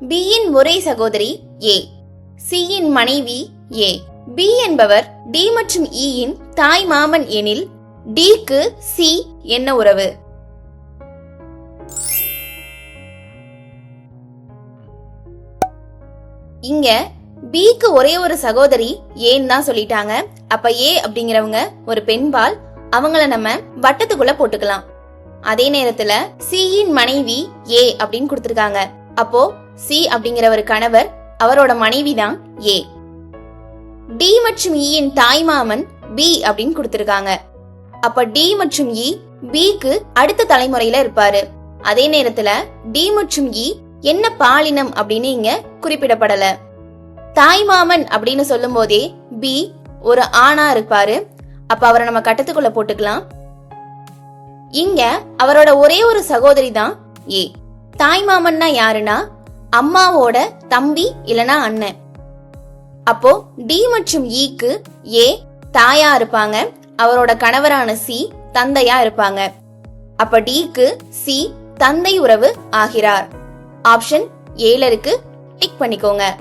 பியின் ஒரே சகோதரி ஏ சியின் மனைவி ஏ பி என்பவர் டி மற்றும் e இயின் தாய் மாமன் எனில் டிக்கு சி என்ன உறவு? இங்க பிக்கு ஒரே ஒரு சகோதரி ஏன்னு தான் சொல்லிட்டாங்க. அப்ப ஏ அப்படிங்கிறவங்க ஒரு பெண்பால் அவங்கள நம்ம வட்டத்துக்குள்ள போட்டுக்கலாம். அதே நேரத்துல சியின் மனைவி ஏ அப்படின்னு கொடுத்திருக்காங்க. அப்போ சி அப்படிங்கிற ஒரு கணவர் அவரோட மனைவி தான் ஏ. டி மற்றும் இயின் தாய்மாமன் பி அப்படின்னு கொடுத்திருக்காங்க. அப்ப டி மற்றும் இ பிக்கு அடுத்த தலைமுறையில இருப்பாரு. அதே நேரத்துல டி மற்றும் இ என்ன பாலினம் அப்படின்னு இங்க குறிப்பிடப்படல. தாய்மாமன் அப்படின்னு சொல்லும் போதே பி ஒரு ஆணா இருப்பாரு. அப்ப அவரை நம்ம கட்டத்துக்குள்ள போட்டுக்கலாம். இங்க அவரோட ஒரே ஒரு சகோதரி தான் ஏ. தாய் மாமன்னா யாருன்னா அம்மாவோட தம்பி இல்லனா அண்ணன். அப்போ டி மற்றும் e ஈக்கு ஏ தாயா இருப்பாங்க. அவரோட கணவரான சி தந்தையா இருப்பாங்க. அப்ப டிக்கு சி தந்தை உறவு ஆகிறார். ஆப்ஷன் ஏல இருக்கு. டிக் பண்ணிக்கோங்க.